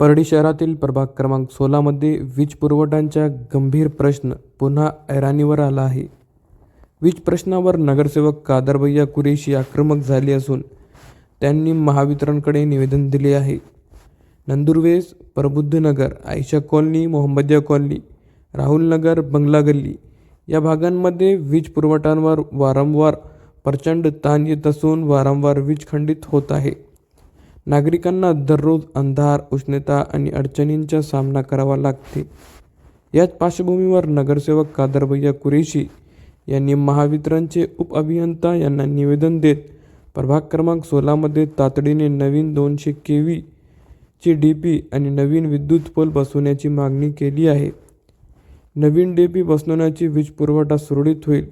परडी शहरातील प्रभाग क्रमांक सोळामध्ये वीज पुरवठ्यांचा गंभीर प्रश्न पुन्हा ऐराणीवर आला आहे. वीज प्रश्नावर नगरसेवक कादरभैया कुरेशी आक्रमक झाले असून त्यांनी महावितरणकडे निवेदन दिले आहे. नंदुरवेस प्रबुद्धनगर आयशा कॉलनी मोहम्मदिया कॉलनी राहुलनगर बंगला गल्ली या भागांमध्ये वीज पुरवठ्यांवर वारंवार प्रचंड ताण येत असून वारंवार वीज खंडित होत आहे. नागरिकांना दररोज अंधार उष्णता आणि अडचणींचा सामना करावा लागते. याच पार्श्वभूमीवर नगरसेवक कादरभैया कुरेशी यांनी महावितरणचे उपअभियंता यांना निवेदन देत प्रभाग क्रमांक सोळामध्ये तातडीने नवीन दोनशे के व्ही ची डी पी आणि नवीन विद्युत पोल बसवण्याची मागणी केली आहे. नवीन डी पी बसवण्याची वीज पुरवठा सुरळीत होईल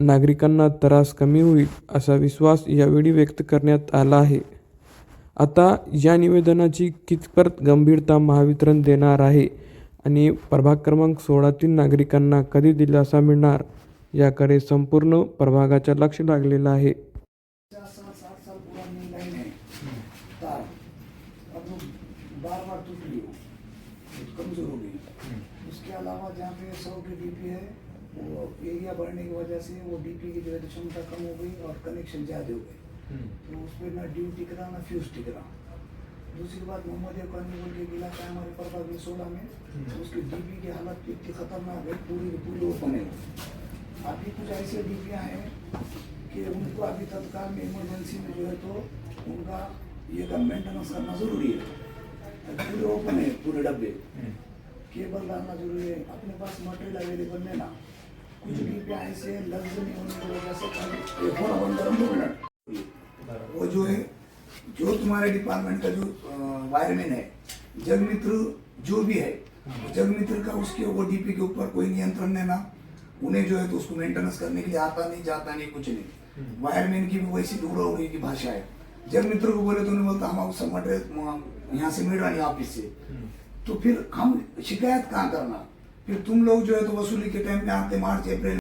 नागरिकांना त्रास कमी होईल असा विश्वास यावेळी व्यक्त करण्यात आला आहे. आता या निवेदनाची कितपत गंभीरता महावितरण देणार आहे आणि प्रभाग क्रमांक सोळातील नागरिकांना कधी दिलासा मिळणार याकडे संपूर्ण प्रभागाच्या लक्ष लागलेलं आहे. बार बार टूट रही हो कमजोर हो गई उसके अलावा जहाँ पे सौ की डीपी है वो एरिया बढ़ने की वजह से वो डीपी की जो है क्षमता कम हो गई और कनेक्शन ज़्यादा हो गए तो उस पर ना ड्यू टिक रहा ना फ्यूज टिक रहा दूसरी बात मोहम्मद कॉलोनी बोल के इलाका है हमारे प्रभाग में सोलह में तो उसकी डीपी की हालत इतनी खतरनाक है पूरी पूरी ओपन है। अभी कुछ ऐसे डीपियाँ हैं कि उनको अभी तत्काल में इमरजेंसी में जो है तो उनका ये का मेंटेनेंस करना ज़रूरी है। पूरे ओपन है पूरे डब्बे। केबल डालना ज़रूरी है अपने पास मटेरियल अवेलेबल नहीं ना। कुछ डीपियाँ ऐसे नहीं होने की वजह से फ़ोन बंद करो मिनट वो जो है जो तुम्हारे डिपार्टमेंट का जो वायरमैन है जगमित्र जो भी है जगमित्र का उसके वो डीपी के ऊपर कोई नियंत्रण नहीं ना उन्हें जो है तो उसको मेंटेनेंस करने के लिए आता नहीं जाता नहीं कुछ नहीं। वायरमैन की भी वैसी दूर उड़ी की भाषा है। जब मित्र को बोले तो उन्हें बोलता हम सब मटेरियल यहाँ से मिल रहा नहीं ऑफ़िस से। तो फिर हम शिकायत कहाँ करना? फिर तुम लोग जो है तो वसूली के टाइम में आते मार्च अप्रैल